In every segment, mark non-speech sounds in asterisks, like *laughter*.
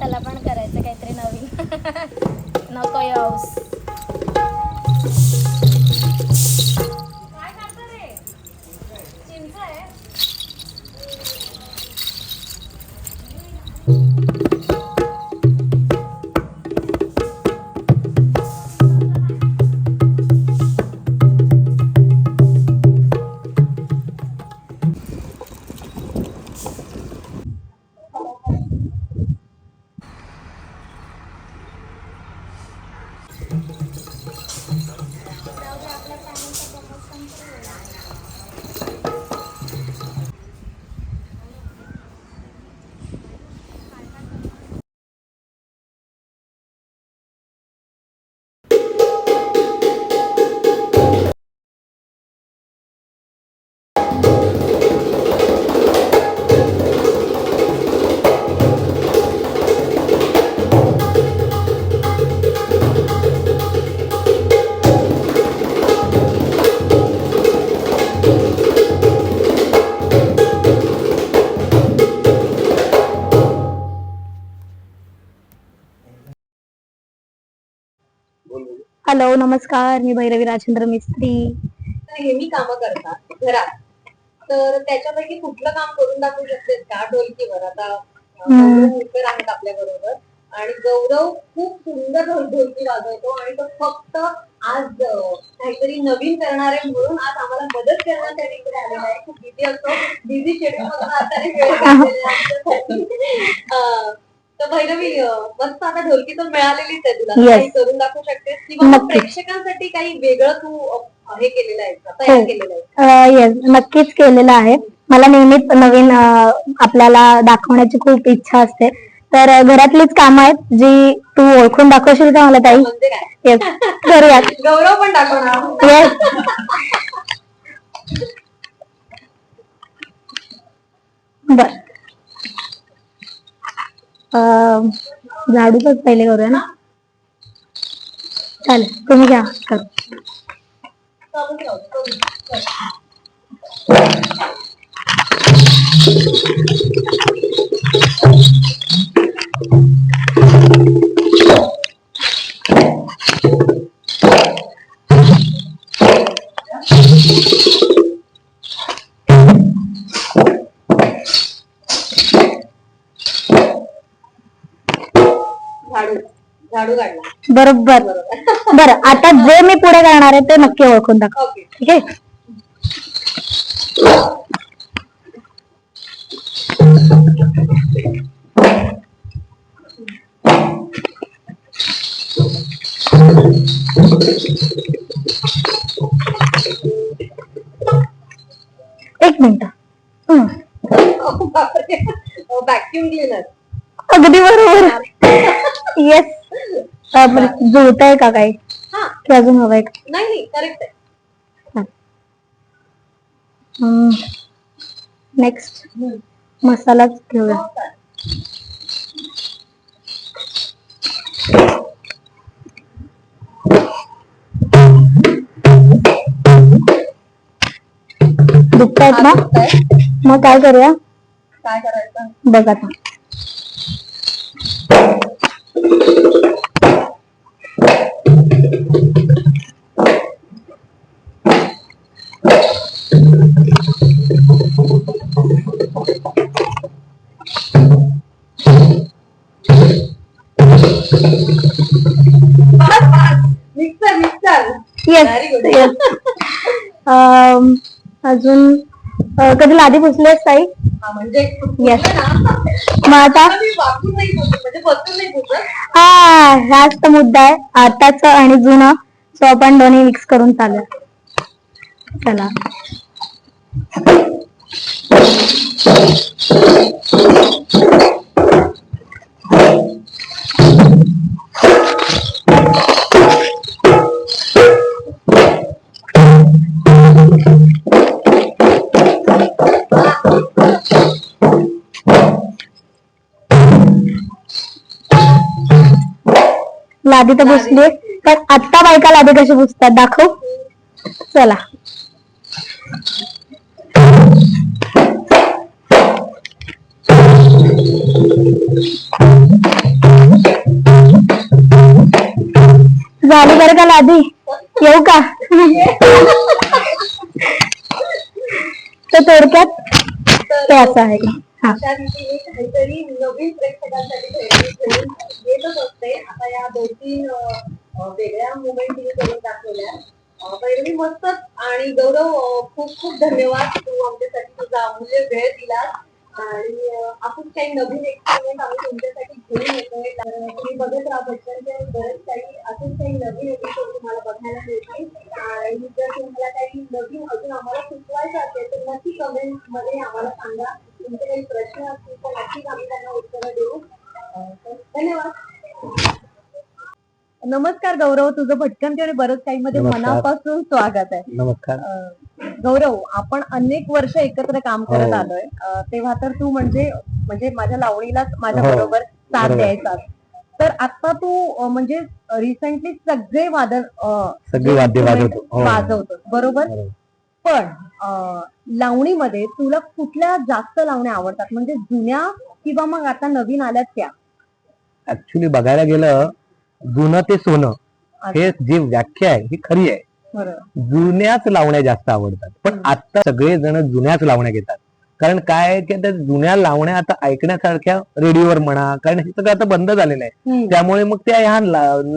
त्याला पण करायचं काहीतरी नवीन. *laughs* नको याऊस. हॅलो नमस्कार. मी भैरवी राजेंद्र मिस्त्री. नेहमी कामं करतात घरात. तर त्याच्यापैकी कुठलं काम करून दाखवू शकतेस का ढोलकीवर आता. गौरव आहेत आपल्या बरोबर. आणि गौरव खूप सुंदर ढोल ढोलकी वाजवतो आणि तो फक्त आज काहीतरी नवीन करणार आहे म्हणून आज आम्हाला मदत करण्यासाठी इकडे आलेला आहे. खूप बिझी असतो. बिझी शेड्यूल तर भैरवी मस्त आता ढोलकी तर मिळालेलीच आहे तुला. Yes. काही करून दाखवू शकतेस. किंवा मग नक्की. प्रेक्षकांसाठी काही वेगळं तू अं, हे केलेलं आहे का? तयार हो. केलेलं आहे येस नक्कीच केलेलं आहे. मला नेहमीच नवीन अं, आपल्याला दाखवण्याची खूप इच्छा असते. तर अं, घरातलीच कामं आहेत जी तू ओळखून दाखवशील का मला ताई? म्हणजे काय? येस करूयात. *laughs* गौरव पण दाखवणार. येस *laughs* बर. झाडूच पहिले करूया ना? चालेल तुम्ही घ्या करू. झाडू झाडू काढला. बरोबर. बरं आता जे मी पुढे करणार आहे ते नक्की ओळखून दाखव. ओके. ठीक आहे एक मिनिट. व्हॅक्युम क्लिनर *laughs* अगदी बरोबर. येस जुळत आहे का काही? हा. की अजून हवंय का? नाही नाही. करेक्ट आहे. नेक्स्ट मसालाच घेऊया हो? दुखतायत ना. मग काय करूया? काय करायचं? बघ आता. येस. येस अजून कधी लादी पुसलेस ताई? म्हणजे. पुसलं ना, मग आता? म्हणजे हा हाच तर मुद्दा आहे. आताच आणि जुनं सो आपण दोन्ही मिक्स करून चालू चला. लादी तर पुसली पण आत्ता बायका लादी कशी पुसतात दाखव. चला. झाली बरं का लादी? येऊ का? तर थोडक्यात ते असं आहे. का हा नवीन प्रेक्षकांसाठी दोन तीन वेगळ्या मुवमेंट तिने करून दाखवल्या. पहिली मस्तच आणि गौरव खूप खूप धन्यवाद. तू आमच्यासाठी तुझा अमूल्य वेळ दिलास आणि आपण काही नवीन एक्सपिरियन्स आम्ही तुमच्यासाठी घेऊन येतोय. कारण तुम्ही बघत राहा भटकनचे बरेच काही अजून काही नवीन एपिसोड तुम्हाला बघायला मिळतील. आणि जर तुम्हाला काही नवीन अजून आम्हाला सुचवायचं असेल तर नक्की कमेंटमध्ये आम्हाला सांगा. तुमचे काही प्रश्न असतील तर नक्कीच आम्ही त्यांना उत्तरं देऊ. धन्यवाद. नमस्कार गौरव तुझं भटकंती आणि बरंच काही मध्ये नमस्कार. मनापासून स्वागत आहे नमस्कार अं, गौरव आपण अनेक वर्ष एकत्र काम करत हो. आलोय अं, तेव्हा तर तू म्हणजे म्हणजे माझ्या लावणीलाच माझ्या हो. बरोबर साथ बरोबर. द्यायचा तर आता तू अं, म्हणजे रिसेंटली सगळे वादन अं, सगळे वाद्य वाजवतो. हो. वाजवतो बरोबर बरोबर. पण अं, लावणीमध्ये तुला कुठल्या जास्त लावण्या आवडतात म्हणजे जुन्या किंवा मग आता नवीन आल्यात त्या ऍक्च्युली बघायला गेलं जुनं ते सोनं हे जी व्याख्या आहे ही खरी आहे. जुन्याच लावण्या जास्त आवडतात. पण. आता सगळे जण जुन्याच लावण्या घेतात. कारण काय आहे की त्या जुन्या लावण्या आता ऐकण्यासारख्या रेडिओवर म्हणा कारण हे सगळं आता बंद झालेलं आहे. त्यामुळे मग त्या ह्या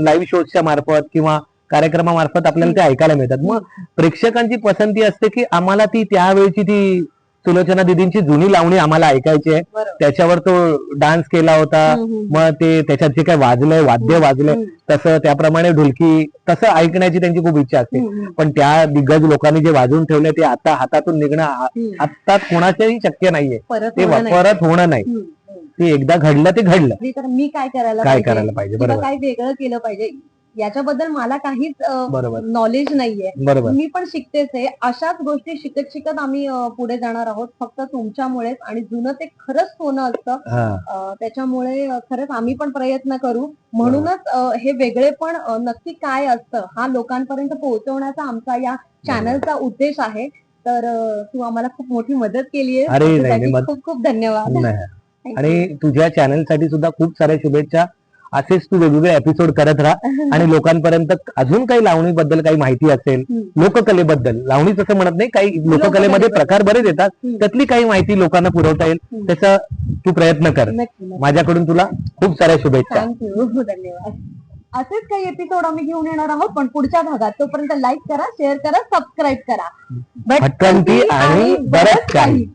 लाईव्ह शोजच्या मार्फत किंवा कार्यक्रमामार्फत आपल्याला ते ऐकायला मिळतात. मग प्रेक्षकांची पसंती असते की आम्हाला ती त्यावेळची ती सुलोचना दिदींची जुनी लावणी आम्हाला ऐकायची आहे. त्याच्यावर तो डान्स केला होता. मग ते त्याच्यात जे काय वाजलंय वाद्य वाजलंय. तसं त्याप्रमाणे ढोलकी तसं ऐकण्याची त्यांची खूप इच्छा असते. पण त्या दिग्गज लोकांनी जे वाजवून ठेवले ते आता हातातून निघणं आ- हम्म. आत्ता कोणाच्याही शक्य नाहीये. ते. परत होणं नाही. ते एकदा घडलं ते घडलं. मी काय करायला काय पाहिजे? करायला पाहिजे? बरोबर. काय वेगळं केलं पाहिजे? याच्याबद्दल मला काहीच नॉलेज नाहीये. मी पण शिकतेच आहे. अशाच गोष्टी शिकत शिकत आम्ही पुढे जाणार आहोत. फक्त तुमच्यामुळेच आणि जुनं ते खरंच सोनं असतं त्याच्यामुळे खरंच आम्ही पण प्रयत्न करू. म्हणूनच हे वेगळे पण नक्की काय असतं हा लोकांपर्यंत पोहोचवण्याचा आमचा या चॅनलचा उद्देश आहे. तर तू आम्हाला खूप मोठी मदत केली आहे. खूप खूप धन्यवाद. *laughs* आणि तुझ्या चॅनलसाठी सुद्धा खूप साऱ्या शुभेच्छा. असेच तू वेगवेगळे एपिसोड करत राहा. *laughs* आणि लोकांपर्यंत अजून काही लावणीबद्दल काही माहिती असेल. लोककलेबद्दल. लावणीच असं म्हणत नाही काही लोककलेमध्ये. प्रकार बरेच येतात. त्यातली काही माहिती लोकांना पुरवता येईल. त्याचा तू प्रयत्न कर. माझ्याकडून तुला खूप साऱ्या शुभेच्छा. थँक्यू धन्यवाद. असेच काही एपिसोड आम्ही घेऊन येणार आहोत पण पुढच्या भागात तोपर्यंत लाईक करा शेअर करा सबस्क्राईब करा. भटकंती आणि बरंच काही.